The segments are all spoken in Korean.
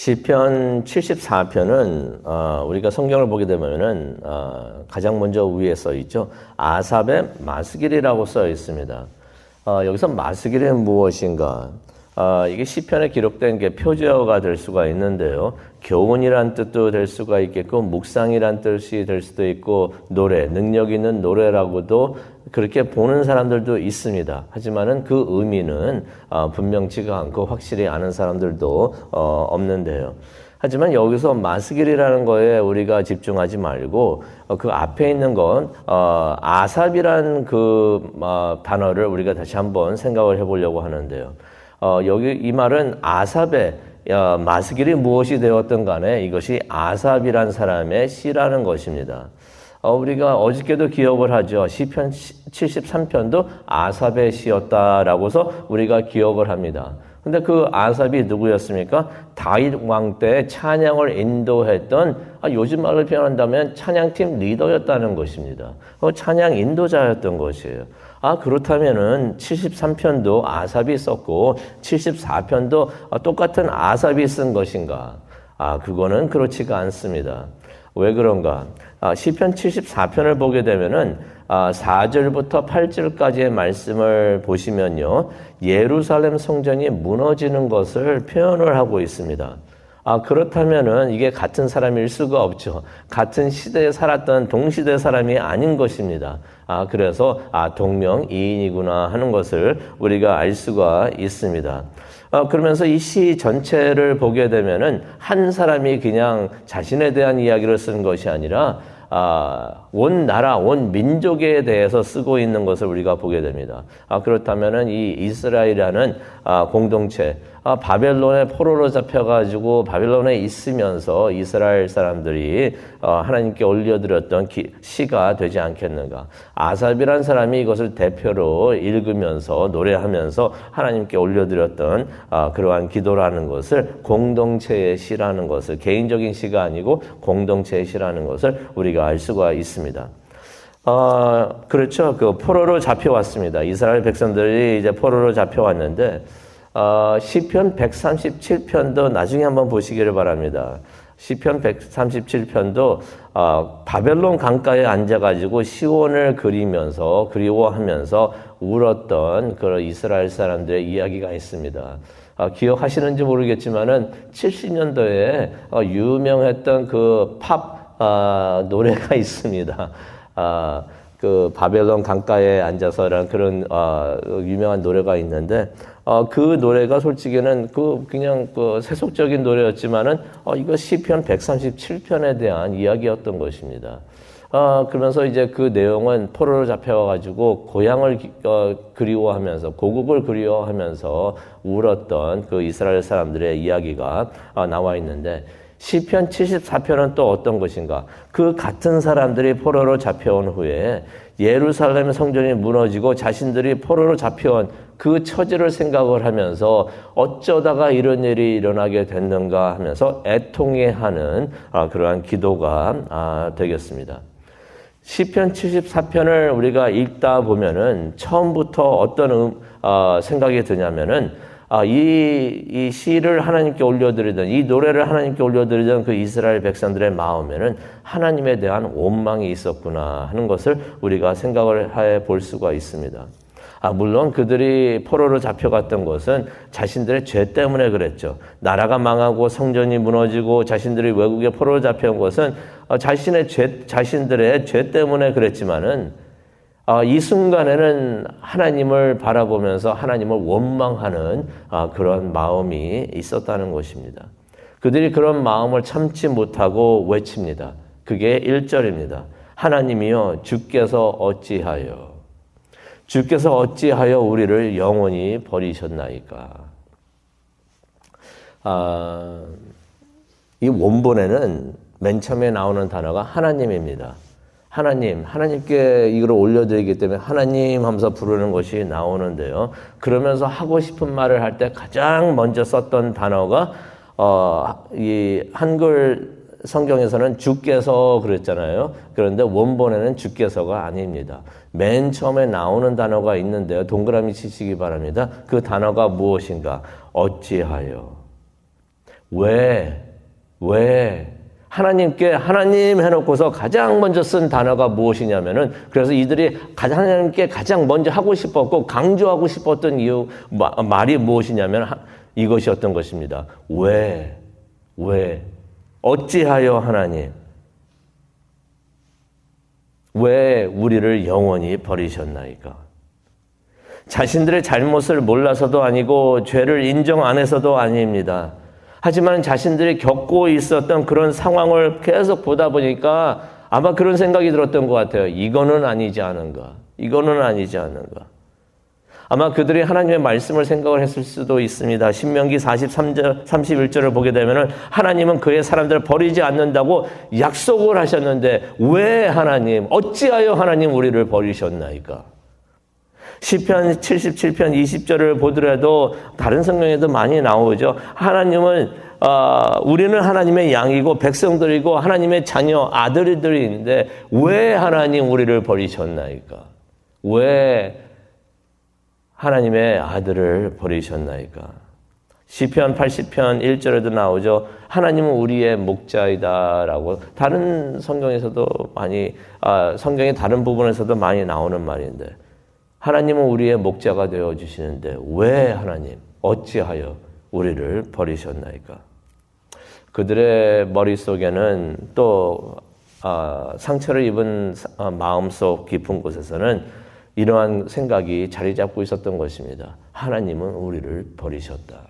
시편 74편은 어, 우리가 성경을 보게 되면은 어, 가장 먼저 위에 써 있죠. 아삽의 마스길이라고 써 있습니다. 어, 여기서 마스길은 무엇인가? 어, 이게 시편에 기록된 게 표제어가 될 수가 있는데요. 교훈이란 뜻도 될 수가 있겠고 묵상이란 뜻이 될 수도 있고 노래, 능력 있는 노래라고도 그렇게 보는 사람들도 있습니다. 하지만은 그 의미는 어, 분명치가 않고 확실히 아는 사람들도 어, 없는데요. 하지만 여기서 마스길이라는 거에 우리가 집중하지 말고 어, 그 앞에 있는 건 어, 아삽이란 그 어, 단어를 우리가 다시 한번 생각을 해보려고 하는데요. 어, 여기 이 말은 아삽의 어, 마스길이 무엇이 되었든 간에 이것이 아삽이란 사람의 시라는 것입니다. 어, 우리가 어저께도 기억을 하죠. 시편 73편도 아삽의 시였다라고서 우리가 기억을 합니다. 근데 그 아삽이 누구였습니까? 다윗 왕 때 찬양을 인도했던 아, 요즘 말로 표현한다면 찬양팀 리더였다는 것입니다. 어, 찬양 인도자였던 것이에요. 아 그렇다면은 73편도 아삽이 썼고 74편도 똑같은 아삽이 쓴 것인가? 아 그거는 그렇지가 않습니다. 왜 그런가? 아, 시편 74편을 보게 되면은 아, 4절부터 8절까지의 말씀을 보시면요. 예루살렘 성전이 무너지는 것을 표현을 하고 있습니다. 아, 그렇다면은 이게 같은 사람일 수가 없죠. 같은 시대에 살았던 동시대 사람이 아닌 것입니다. 아, 그래서 아, 동명이인이구나 하는 것을 우리가 알 수가 있습니다. 어, 그러면서 이 시 전체를 보게 되면은 한 사람이 그냥 자신에 대한 이야기를 쓰는 것이 아니라 아, 온 나라, 온 민족에 대해서 쓰고 있는 것을 우리가 보게 됩니다. 아, 그렇다면은 이 이스라엘이라는 아, 공동체, 아, 바벨론의 포로로 잡혀가지고 바벨론에 있으면서 이스라엘 사람들이 어, 하나님께 올려드렸던 기, 시가 되지 않겠는가. 아삽이란 사람이 이것을 대표로 읽으면서 노래하면서 하나님께 올려드렸던 아, 그러한 기도라는 것을 공동체의 시라는 것을 개인적인 시가 아니고 공동체의 시라는 것을 우리가 알 수가 있습니다. 어, 그렇죠. 그 포로로 잡혀왔습니다. 이스라엘 백성들이 이제 포로로 잡혀왔는데 어, 시편 137편도 나중에 한번 보시기를 바랍니다. 시편 137편도 어, 바벨론 강가에 앉아가지고 시온을 그리면서 그리워하면서 울었던 그런 이스라엘 사람들의 이야기가 있습니다. 어, 기억하시는지 모르겠지만은 70년도에 어, 유명했던 그 팝 어, 노래가 있습니다. 어, 그 바벨론 강가에 앉아서라는 그런 어, 유명한 노래가 있는데 어, 그 노래가 솔직히는 그 그냥 그 세속적인 노래였지만은 어, 이거 시편 137편에 대한 이야기였던 것입니다. 어, 그러면서 이제 그 내용은 포로로 잡혀가지고 고향을 어, 그리워하면서 고국을 그리워하면서 울었던 그 이스라엘 사람들의 이야기가 어, 나와 있는데 시편 74편은 또 어떤 것인가? 그 같은 사람들이 포로로 잡혀온 후에 예루살렘 성전이 무너지고 자신들이 포로로 잡혀온 그 처지를 생각을 하면서 어쩌다가 이런 일이 일어나게 됐는가 하면서 애통해하는 아, 그러한 기도가 아, 되겠습니다. 시편 74편을 우리가 읽다 보면은 처음부터 어떤 음, 어, 생각이 드냐면은 아, 이, 이 시를 하나님께 올려드리던, 이 노래를 하나님께 올려드리던 그 이스라엘 백성들의 마음에는 하나님에 대한 원망이 있었구나 하는 것을 우리가 생각을 해 볼 수가 있습니다. 아, 물론 그들이 포로로 잡혀갔던 것은 자신들의 죄 때문에 그랬죠. 나라가 망하고 성전이 무너지고 자신들이 외국에 포로로 잡혀온 것은 어, 자신의 죄, 자신들의 죄 때문에 그랬지만은 아, 이 순간에는 하나님을 바라보면서 하나님을 원망하는 아, 그런 마음이 있었다는 것입니다. 그들이 그런 마음을 참지 못하고 외칩니다. 그게 1절입니다. 하나님이여 주께서 어찌하여 주께서 어찌하여 우리를 영원히 버리셨나이까. 아, 이 원본에는 맨 처음에 나오는 단어가 하나님입니다. 하나님, 하나님께 이걸 올려드리기 때문에 하나님 하면서 부르는 것이 나오는데요. 그러면서 하고 싶은 말을 할 때 가장 먼저 썼던 단어가, 어, 이 한글 성경에서는 주께서 그랬잖아요. 그런데 원본에는 주께서가 아닙니다. 맨 처음에 나오는 단어가 있는데요. 동그라미 치시기 바랍니다. 그 단어가 무엇인가? 어찌하여. 왜? 왜? 하나님께 하나님 해놓고서 가장 먼저 쓴 단어가 무엇이냐면은 그래서 이들이 가장 하나님께 가장 먼저 하고 싶었고 강조하고 싶었던 이유 마, 말이 무엇이냐면 하, 이것이었던 것입니다. 왜? 왜? 어찌하여 하나님? 왜 우리를 영원히 버리셨나이까? 자신들의 잘못을 몰라서도 아니고 죄를 인정 안 해서도 아닙니다. 하지만 자신들이 겪고 있었던 그런 상황을 계속 보다 보니까 아마 그런 생각이 들었던 것 같아요. 이거는 아니지 않은가. 이거는 아니지 않은가. 아마 그들이 하나님의 말씀을 생각을 했을 수도 있습니다. 신명기 43절, 31절을 보게 되면은 하나님은 그의 사람들을 버리지 않는다고 약속을 하셨는데 왜 하나님, 어찌하여 하나님 우리를 버리셨나이까? 시편 77편 20절을 보더라도 다른 성경에도 많이 나오죠. 하나님은 어, 우리는 하나님의 양이고 백성들이고 하나님의 자녀 아들들이 있는데 왜 하나님 우리를 버리셨나이까? 왜 하나님의 아들을 버리셨나이까? 시편 80편 1절에도 나오죠. 하나님은 우리의 목자이다라고 다른 성경에서도 많이 아, 성경의 다른 부분에서도 많이 나오는 말인데 하나님은 우리의 목자가 되어 주시는데 왜 하나님 어찌하여 우리를 버리셨나이까? 그들의 머릿속에는 또 아, 상처를 입은 아, 마음속 깊은 곳에서는 이러한 생각이 자리 잡고 있었던 것입니다. 하나님은 우리를 버리셨다.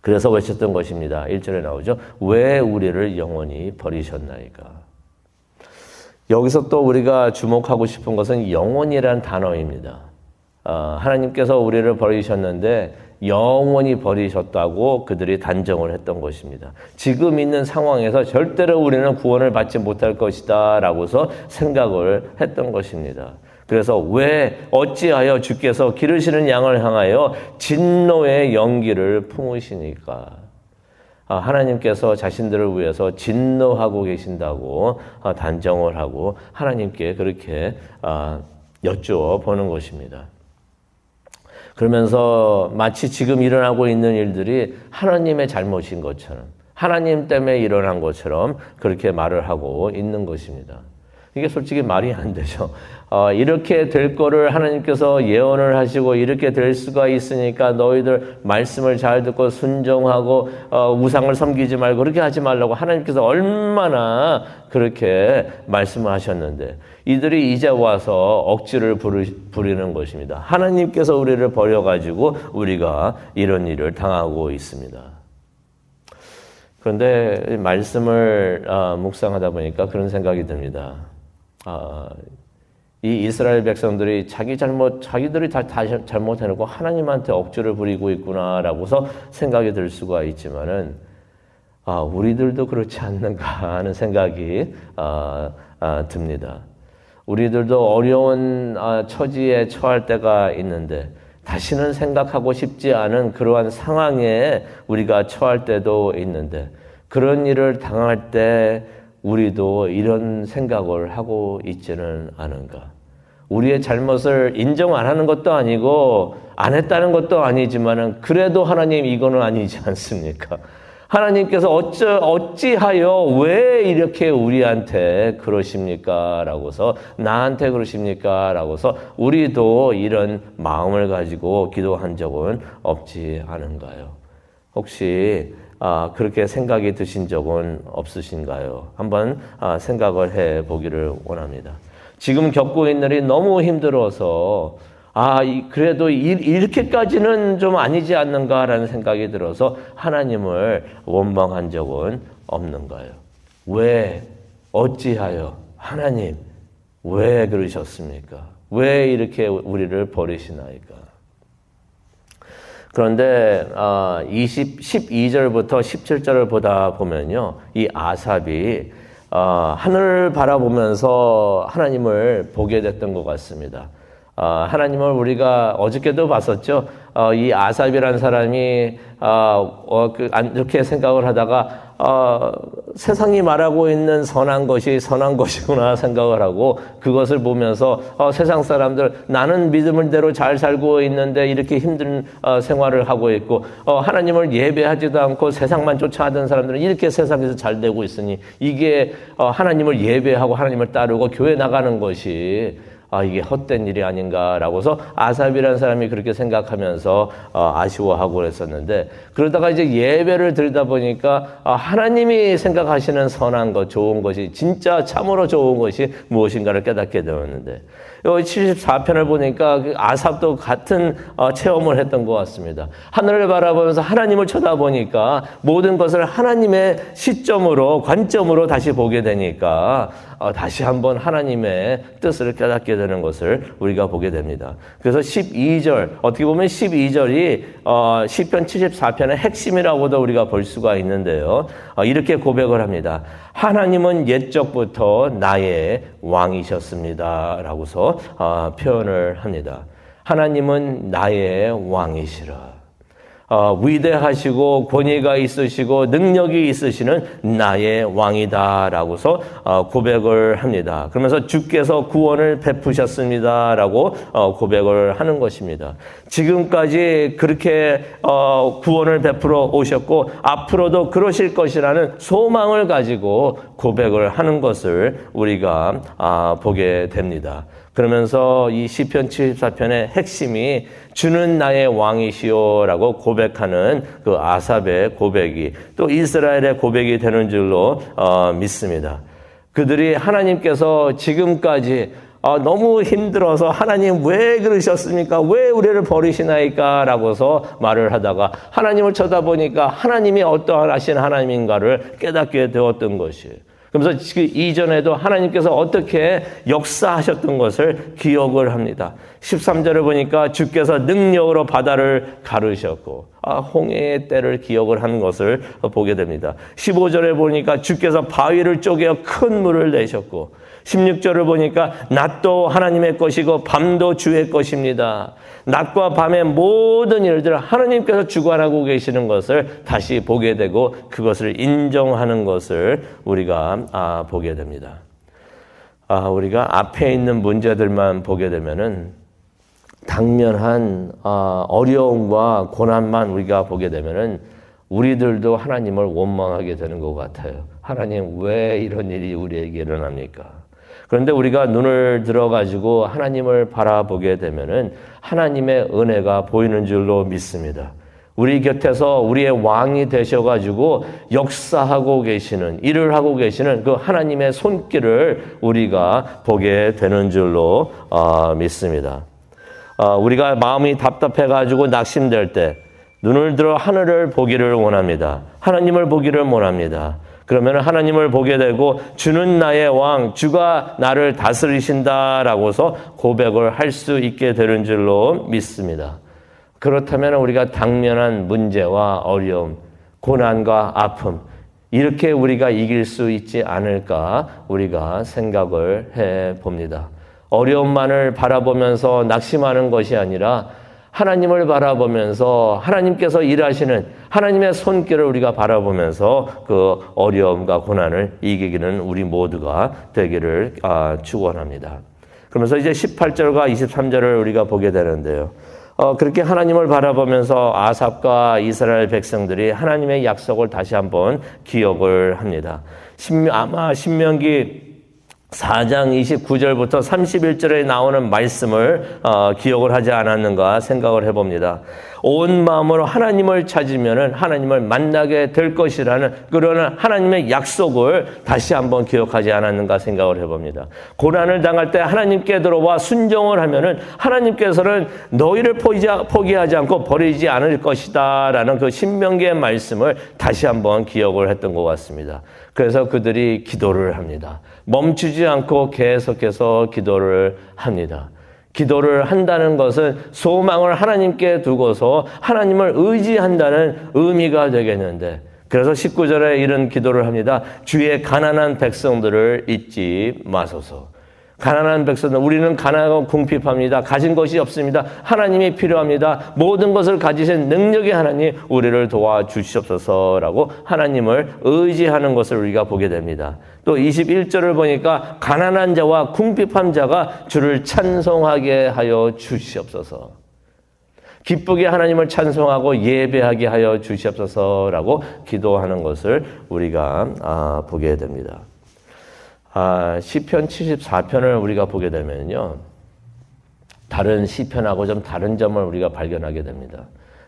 그래서 외쳤던 것입니다. 1절에 나오죠. 왜 우리를 영원히 버리셨나이까? 여기서 또 우리가 주목하고 싶은 것은 영원이란 단어입니다. 어, 하나님께서 우리를 버리셨는데 영원히 버리셨다고 그들이 단정을 했던 것입니다. 지금 있는 상황에서 절대로 우리는 구원을 받지 못할 것이다 라고서 생각을 했던 것입니다. 그래서 왜 어찌하여 주께서 기르시는 양을 향하여 진노의 연기를 품으시니까 아, 하나님께서 자신들을 위해서 진노하고 계신다고 아, 단정을 하고 하나님께 그렇게 아, 여쭈어 보는 것입니다. 그러면서 마치 지금 일어나고 있는 일들이 하나님의 잘못인 것처럼 하나님 때문에 일어난 것처럼 그렇게 말을 하고 있는 것입니다. 이게 솔직히 말이 안 되죠. 어, 이렇게 될 거를 하나님께서 예언을 하시고 이렇게 될 수가 있으니까 너희들 말씀을 잘 듣고 순종하고 어, 우상을 섬기지 말고 그렇게 하지 말라고 하나님께서 얼마나 그렇게 말씀을 하셨는데 이들이 이제 와서 억지를 부리는 것입니다. 하나님께서 우리를 버려가지고 우리가 이런 일을 당하고 있습니다. 그런데 말씀을 어, 묵상하다 보니까 그런 생각이 듭니다. 아, 이 이스라엘 백성들이 자기 잘못, 자기들이 다, 다 잘못해놓고 하나님한테 억지를 부리고 있구나라고서 생각이 들 수가 있지만은, 아, 우리들도 그렇지 않는가 하는 생각이 아, 아, 듭니다. 우리들도 어려운 아, 처지에 처할 때가 있는데, 다시는 생각하고 싶지 않은 그러한 상황에 우리가 처할 때도 있는데, 그런 일을 당할 때 우리도 이런 생각을 하고 있지는 않은가. 우리의 잘못을 인정 안 하는 것도 아니고 안 했다는 것도 아니지만은 그래도 하나님 이거는 아니지 않습니까? 하나님께서 어쩌, 어찌하여 왜 이렇게 우리한테 그러십니까? 라고서 나한테 그러십니까? 라고서 우리도 이런 마음을 가지고 기도한 적은 없지 않은가요? 혹시 아, 그렇게 생각이 드신 적은 없으신가요? 한번 아, 생각을 해 보기를 원합니다. 지금 겪고 있는 일이 너무 힘들어서 아, 그래도 이렇게까지는 좀 아니지 않는가라는 생각이 들어서 하나님을 원망한 적은 없는가요? 왜, 어찌하여, 하나님, 왜 그러셨습니까? 왜 이렇게 우리를 버리시나이까? 그런데 20, 12절부터 17절을 보다 보면요. 이 아삽이 어, 하늘을 바라보면서 하나님을 보게 됐던 것 같습니다. 어, 하나님을 우리가 어저께도 봤었죠. 어, 이 아삽이라는 사람이 어, 어, 그, 안 좋게 생각을 하다가 어, 세상이 말하고 있는 선한 것이 선한 것이구나 생각을 하고 그것을 보면서 어, 세상 사람들 나는 믿음을 대로 잘 살고 있는데 이렇게 힘든 어, 생활을 하고 있고 어, 하나님을 예배하지도 않고 세상만 쫓아하던 사람들은 이렇게 세상에서 잘 되고 있으니 이게 어, 하나님을 예배하고 하나님을 따르고 교회 나가는 것이 아, 이게 헛된 일이 아닌가라고서 아삽이라는 사람이 그렇게 생각하면서 어, 아쉬워하고 그랬었는데 그러다가 이제 예배를 드리다 보니까 아, 하나님이 생각하시는 선한 것, 좋은 것이 진짜 참으로 좋은 것이 무엇인가를 깨닫게 되었는데 여기 74편을 보니까 그 아삽도 같은 어, 체험을 했던 것 같습니다. 하늘을 바라보면서 하나님을 쳐다보니까 모든 것을 하나님의 시점으로 관점으로 다시 보게 되니까 어, 다시 한번 하나님의 뜻을 깨닫게 되는 것을 우리가 보게 됩니다. 그래서 12절 어떻게 보면 12절이 어, 시편 74편의 핵심이라고도 우리가 볼 수가 있는데요. 어, 이렇게 고백을 합니다. 하나님은 옛적부터 나의 왕이셨습니다라고서 어, 표현을 합니다. 하나님은 나의 왕이시라. 어, 위대하시고 권위가 있으시고 능력이 있으시는 나의 왕이다라고서 어, 고백을 합니다. 그러면서 주께서 구원을 베푸셨습니다라고 어, 고백을 하는 것입니다. 지금까지 그렇게 어, 구원을 베풀어 오셨고 앞으로도 그러실 것이라는 소망을 가지고 고백을 하는 것을 우리가 아, 보게 됩니다. 그러면서 이 시편 74편의 핵심이 주는 나의 왕이시오라고 고백 하는 그 아삽의 고백이 또 이스라엘의 고백이 되는 줄로 어, 믿습니다. 그들이 하나님께서 지금까지 어, 너무 힘들어서 하나님 왜 그러셨습니까? 왜 우리를 버리시나이까? 라고서 말을 하다가 하나님을 쳐다보니까 하나님이 어떠한 하신 하나님인가를 깨닫게 되었던 것이에요. 그러면서 그 이전에도 하나님께서 어떻게 역사하셨던 것을 기억을 합니다. 13절을 보니까 주께서 능력으로 바다를 가르셨고 아, 홍해의 때를 기억을 하는 것을 보게 됩니다. 15절에 보니까 주께서 바위를 쪼개어 큰 물을 내셨고 16절을 보니까 낮도 하나님의 것이고 밤도 주의 것입니다. 낮과 밤의 모든 일들을 하나님께서 주관하고 계시는 것을 다시 보게 되고 그것을 인정하는 것을 우리가 아, 보게 됩니다. 아, 우리가 앞에 있는 문제들만 보게 되면은 당면한 아, 어려움과 고난만 우리가 보게 되면은 우리들도 하나님을 원망하게 되는 것 같아요. 하나님 왜 이런 일이 우리에게 일어납니까? 그런데 우리가 눈을 들어가지고 하나님을 바라보게 되면은 하나님의 은혜가 보이는 줄로 믿습니다. 우리 곁에서 우리의 왕이 되셔가지고 역사하고 계시는, 일을 하고 계시는 그 하나님의 손길을 우리가 보게 되는 줄로 어, 믿습니다. 어, 우리가 마음이 답답해가지고 낙심될 때 눈을 들어 하늘을 보기를 원합니다. 하나님을 보기를 원합니다. 그러면 하나님을 보게 되고 주는 나의 왕, 주가 나를 다스리신다라고서 고백을 할 수 있게 되는 줄로 믿습니다. 그렇다면 우리가 당면한 문제와 어려움, 고난과 아픔, 이렇게 우리가 이길 수 있지 않을까 우리가 생각을 해 봅니다. 어려움만을 바라보면서 낙심하는 것이 아니라 하나님을 바라보면서 하나님께서 일하시는 하나님의 손길을 우리가 바라보면서 그 어려움과 고난을 이기기는 우리 모두가 되기를 아, 축원합니다. 그러면서 이제 18절과 23절을 우리가 보게 되는데요. 어, 그렇게 하나님을 바라보면서 아삽과 이스라엘 백성들이 하나님의 약속을 다시 한번 기억을 합니다. 신, 아마 신명기 4장 29절부터 31절에 나오는 말씀을 어, 기억을 하지 않았는가 생각을 해봅니다. 온 마음으로 하나님을 찾으면 하나님을 만나게 될 것이라는 그러는 하나님의 약속을 다시 한번 기억하지 않았는가 생각을 해봅니다. 고난을 당할 때 하나님께 들어와 순종을 하면은 하나님께서는 너희를 포기하지 않고 버리지 않을 것이다 라는 그 신명기의 말씀을 다시 한번 기억을 했던 것 같습니다. 그래서 그들이 기도를 합니다. 멈추지 않고 계속해서 기도를 합니다. 기도를 한다는 것은 소망을 하나님께 두고서 하나님을 의지한다는 의미가 되겠는데 그래서 19절에 이런 기도를 합니다. 주의 가난한 백성들을 잊지 마소서. 가난한 백성들 우리는 가난하고 궁핍합니다. 가진 것이 없습니다. 하나님이 필요합니다. 모든 것을 가지신 능력의 하나님 우리를 도와 주시옵소서라고 하나님을 의지하는 것을 우리가 보게 됩니다. 또 21절을 보니까 가난한 자와 궁핍한 자가 주를 찬송하게 하여 주시옵소서. 기쁘게 하나님을 찬송하고 예배하게 하여 주시옵소서라고 기도하는 것을 우리가 아, 보게 됩니다. 아, 시편 74편을 우리가 보게 되면요. 다른 시편하고 좀 다른 점을 우리가 발견하게 됩니다.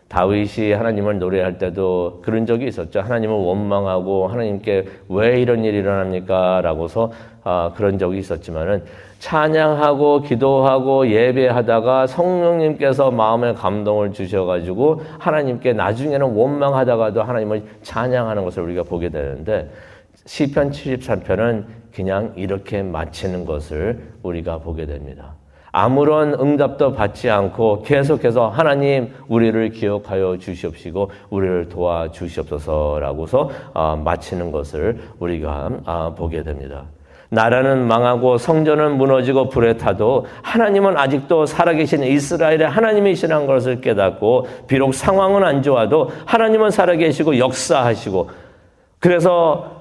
다윗이 하나님을 노래할 때도 그런 적이 있었죠. 하나님을 원망하고 하나님께 왜 이런 일이 일어납니까? 라고서 아, 그런 적이 있었지만은 찬양하고 기도하고 예배하다가 성령님께서 마음에 감동을 주셔가지고 하나님께 나중에는 원망하다가도 하나님을 찬양하는 것을 우리가 보게 되는데 시편 73편은 그냥 이렇게 마치는 것을 우리가 보게 됩니다. 아무런 응답도 받지 않고 계속해서 하나님 우리를 기억하여 주시옵시고 우리를 도와 주시옵소서라고서 아, 마치는 것을 우리가 아, 보게 됩니다. 나라는 망하고 성전은 무너지고 불에 타도 하나님은 아직도 살아계신 이스라엘의 하나님이시라는 것을 깨닫고 비록 상황은 안 좋아도 하나님은 살아계시고 역사하시고 그래서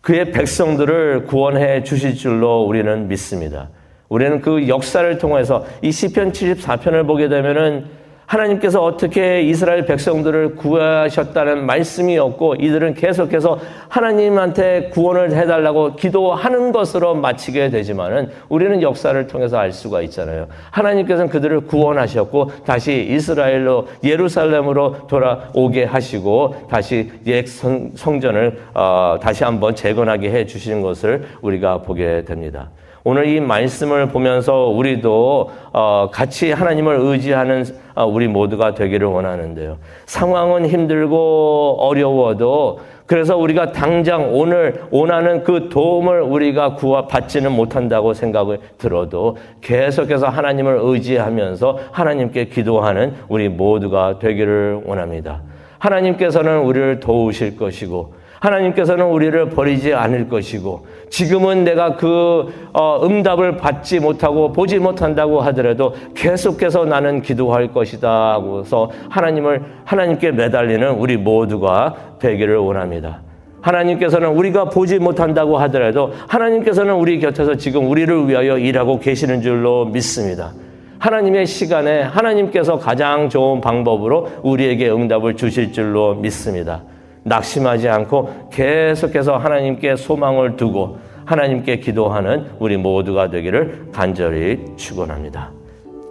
그의 백성들을 구원해 주실 줄로 우리는 믿습니다. 우리는 그 역사를 통해서 이 시편 74편을 보게 되면은 하나님께서 어떻게 이스라엘 백성들을 구하셨다는 말씀이 없고 이들은 계속해서 하나님한테 구원을 해달라고 기도하는 것으로 마치게 되지만은 우리는 역사를 통해서 알 수가 있잖아요. 하나님께서는 그들을 구원하셨고 다시 이스라엘로 예루살렘으로 돌아오게 하시고 다시 옛 성전을 어, 다시 한번 재건하게 해 주시는 것을 우리가 보게 됩니다. 오늘 이 말씀을 보면서 우리도 어, 같이 하나님을 의지하는 어, 우리 모두가 되기를 원하는데요. 상황은 힘들고 어려워도 그래서 우리가 당장 오늘 원하는 그 도움을 우리가 구하 받지는 못한다고 생각을 들어도 계속해서 하나님을 의지하면서 하나님께 기도하는 우리 모두가 되기를 원합니다. 하나님께서는 우리를 도우실 것이고 하나님께서는 우리를 버리지 않을 것이고 지금은 내가 그 어, 응답을 받지 못하고 보지 못한다고 하더라도 계속해서 나는 기도할 것이다 하고서 하나님을 하나님께 매달리는 우리 모두가 되기를 원합니다. 하나님께서는 우리가 보지 못한다고 하더라도 하나님께서는 우리 곁에서 지금 우리를 위하여 일하고 계시는 줄로 믿습니다. 하나님의 시간에 하나님께서 가장 좋은 방법으로 우리에게 응답을 주실 줄로 믿습니다. 낙심하지 않고 계속해서 하나님께 소망을 두고 하나님께 기도하는 우리 모두가 되기를 간절히 축원합니다.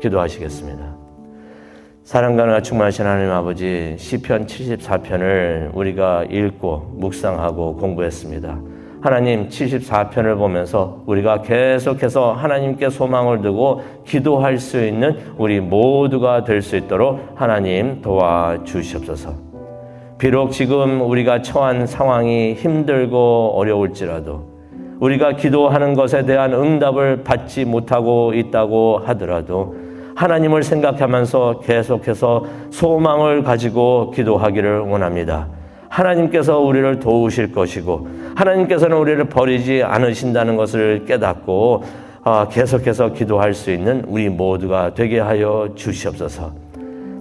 기도하시겠습니다. 사랑과 충만하신 하나님 아버지 시편 74편을 우리가 읽고 묵상하고 공부했습니다. 하나님 74편을 보면서 우리가 계속해서 하나님께 소망을 두고 기도할 수 있는 우리 모두가 될 수 있도록 하나님 도와주시옵소서. 비록 지금 우리가 처한 상황이 힘들고 어려울지라도 우리가 기도하는 것에 대한 응답을 받지 못하고 있다고 하더라도 하나님을 생각하면서 계속해서 소망을 가지고 기도하기를 원합니다. 하나님께서 우리를 도우실 것이고 하나님께서는 우리를 버리지 않으신다는 것을 깨닫고 아, 계속해서 기도할 수 있는 우리 모두가 되게 하여 주시옵소서.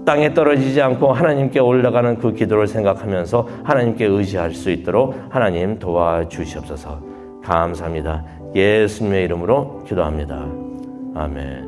땅에 떨어지지 않고 하나님께 올라가는 그 기도를 생각하면서 하나님께 의지할 수 있도록 하나님 도와주시옵소서. 감사합니다. 예수님의 이름으로 기도합니다. 아멘.